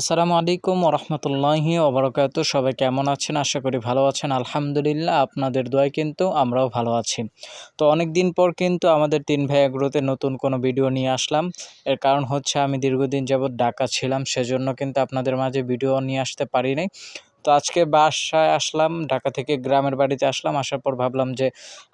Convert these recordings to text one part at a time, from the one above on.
আসসালামু আলাইকুম ওরহমতুল্লাহি ওবরকাত সবাই কেমন আছেন? আশা করি ভালো আছেন। আলহামদুলিল্লাহ, আপনাদের দোয়ায় কিন্তু আমরাও ভালো আছি। তো অনেক দিন পর কিন্তু আমাদের তিন ভাই এগ্রোতে নতুন কোনো ভিডিও নিয়ে আসলাম। এর কারণ হচ্ছে আমি দীর্ঘদিন যাবৎ ডাকা ছিলাম, সেজন্য কিন্তু আপনাদের মাঝে ভিডিও নিয়ে আসতে পারি নাই। তো আজকে বাসায় আসলাম, ঢাকা থেকে গ্রামের বাড়িতে আসলাম, আসার পর ভাবলাম যে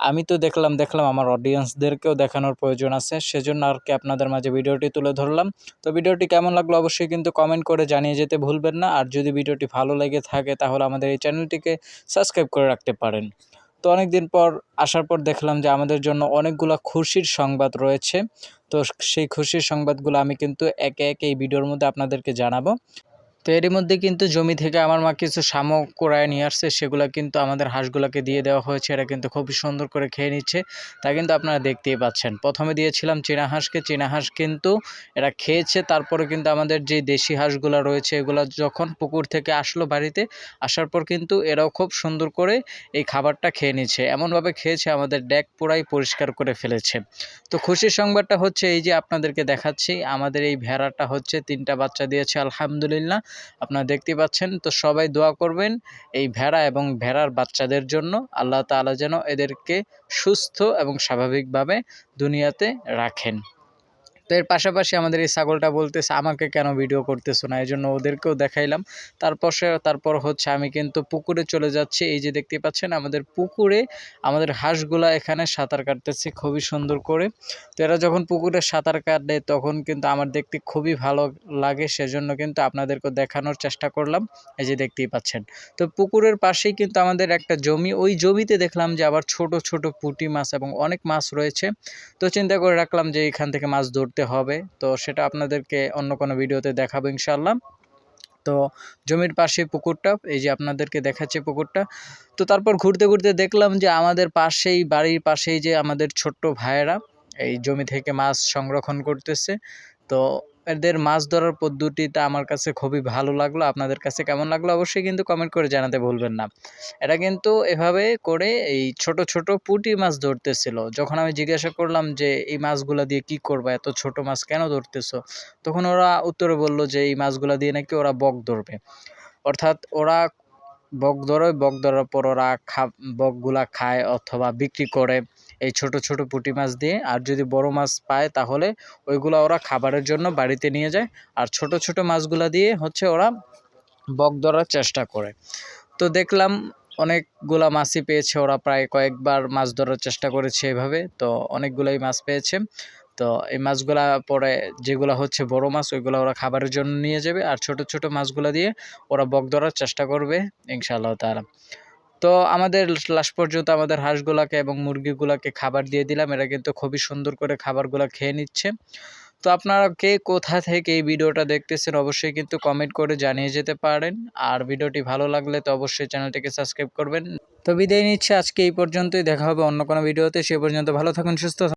আমি তো দেখলাম দেখলাম আমার অডিয়েন্সদেরকেও দেখানোর প্রয়োজন আছে, সেজন্য আর কি আপনাদের মাঝে ভিডিওটি তুলে ধরলাম। তো ভিডিওটি কেমন লাগল অবশ্যই কিন্তু কমেন্ট করে জানিয়ে যেতে ভুলবেন না, আর যদি ভিডিওটি ভালো লেগে থাকে তাহলে আমাদের এই চ্যানেলটিকে সাবস্ক্রাইব করে রাখতে পারেন। তো অনেক দিন পর আসার পর দেখলাম যে আমাদের জন্য অনেকগুলো খুশির সংবাদ রয়েছে, তো সেই খুশির সংবাদগুলো আমি কিন্তু একে একে এই ভিডিওর মধ্যে আপনাদেরকে জানাব। তো এরই মধ্যে কিন্তু জমি থেকে আমার মা কিছু শামুক কোড়ায় নিয়ে আসছে, সেগুলো কিন্তু আমাদের হাঁসগুলোকে দিয়ে দেওয়া হয়েছে, এরা কিন্তু খুবই সুন্দর করে খেয়ে নিচ্ছে, তা কিন্তু আপনারা দেখতেই পাচ্ছেন। প্রথমে দিয়েছিলাম চীনা হাঁসকে, চীনা হাঁস কিন্তু এরা খেয়েছে, তারপরে কিন্তু আমাদের যে দেশি হাঁসগুলো রয়েছে, এগুলো যখন পুকুর থেকে আসলো বাড়িতে, আসার পর কিন্তু এরাও খুব সুন্দর করে এই খাবারটা খেয়ে নিচ্ছে, এমনভাবে খেয়েছে আমাদের ড্যাক পুরাই পরিষ্কার করে ফেলেছে। তো খুশির সংবাদটা হচ্ছে এই যে আপনাদেরকে দেখাচ্ছি, আমাদের এই ভেড়াটা হচ্ছে তিনটা বাচ্চা দিয়েছে, আলহামদুলিল্লাহ। আপনারা দেখতে পাচ্ছেন, তো সবাই দোয়া করবেন এই ভেড়া এবং ভেড়ার বাচ্চাদের জন্য। আল্লাহ তালা যেন এদেরকে সুস্থ এবং স্বাভাবিকভাবে দুনিয়াতে রাখেন। তো এর পাশাপাশি আমাদের এই ছাগলটা বলতেছে, আমাকে কেন ভিডিও করতেছো না? এই জন্য ওদেরকেও দেখাইলাম। তারপর সে, তারপর হচ্ছে আমি কিন্তু পুকুরে চলে যাচ্ছি। এই যে দেখতে পাচ্ছেন, আমাদের পুকুরে আমাদের হাঁসগুলা এখানে সাঁতার কাটতেছে খুবই সুন্দর করে। তো এরা যখন পুকুরে সাঁতার কাটে, তখন কিন্তু আমার দেখতে খুবই ভালো লাগে। সেজন্য কিন্তু আপনাদেরকে দেখানোর চেষ্টা করলাম। এই যে দেখতেই পাচ্ছেন। তো পুকুরের পাশেই কিন্তু আমাদের একটা জমি। ওই জমিতে দেখলাম যে আবার ছোট ছোট পুঁটি মাছ এবং অনেক মাছ রয়েছে। তো চিন্তা করে রাখলাম যে এখান থেকে মাছ ধরতে করতে হবে। তো সেটা আপনাদেরকে অন্য কোনো ভিডিওতে দেখাবো ইনশাল্লাহ তো জমির পাশে পুকুরটা, এই যে আপনাদেরকে দেখাচ্ছে পুকুরটা। তো তারপর ঘুরতে ঘুরতে দেখলাম যে আমাদের পাশেই, বাড়ির পাশেই যে আমাদের ছোট্ট ভাইয়েরা, এই জমি থেকে মাছ সংরক্ষণ করতেছে। তো এদের মাছ ধরার পদ্ধতিটা আমার কাছে খুবই ভালো লাগল। আপনাদের কাছে কেমন লাগল অবশ্যই কিন্তু কমেন্ট করে জানাতে ভুলবেন না। এটা কিন্তু এভাবে করে এই ছোট ছোট পুঁটি মাছ ধরতেছিল। যখন আমি জিজ্ঞাসা করলাম যে, এই মাছগুলো দিয়ে কি করব? এত ছোট মাছ কেন ধরতেছো? তখন ওরা উত্তরে বলল যে, এই মাছগুলো দিয়ে নাকি ওরা বক ধরবে। অর্থাৎ ওরা বক ধরে, বক ধরার পর ওরা খা, বকগুলা খায় অথবা বিক্রি করে এই ছোট ছোট পুঁটি মাছ দিয়ে। আর যদি বড় মাছ পায়, তাহলে ওইগুলো ওরা খাবারের জন্য বাড়িতে নিয়ে যায়। আর ছোট ছোট মাছগুলা দিয়ে হচ্ছে ওরা বক ধরার চেষ্টা করে। তো দেখলাম অনেকগুলা মাছই পেয়েছে। ওরা প্রায় কয়েকবার মাছ ধরার চেষ্টা করেছে এভাবে। তো অনেকগুলাই মাছ পেয়েছে। তো এই মাছগুলা পরে যেগুলো হচ্ছে বড় মাছ, ওইগুলো ওরা খাবারের জন্য নিয়ে যাবে আর ছোট ছোট মাছগুলো দিয়ে ওরা বক ধরার চেষ্টা করবে ইনশাআল্লাহ তারা তো আমাদের লাস্ট পর্যন্ত আমাদের হাঁসগুলাকে এবং মুরগিগুলাকে খাবার দিয়ে দিলাম, এরা কিন্তু খুবই সুন্দর করে খাবারগুলো খেয়ে নিচ্ছে। তো আপনারা কে কোথা থেকে এই ভিডিওটা দেখতেছেন অবশ্যই কিন্তু কমেন্ট করে জানিয়ে যেতে পারেন। আর ভিডিওটি ভালো লাগলে তো অবশ্যই চ্যানেলটিকে সাবস্ক্রাইব করবেন। তো বিদায় নিচ্ছে, আজকে এই পর্যন্তই, দেখা হবে অন্য কোনো ভিডিওতে, সে পর্যন্ত ভালো থাকুন, সুস্থ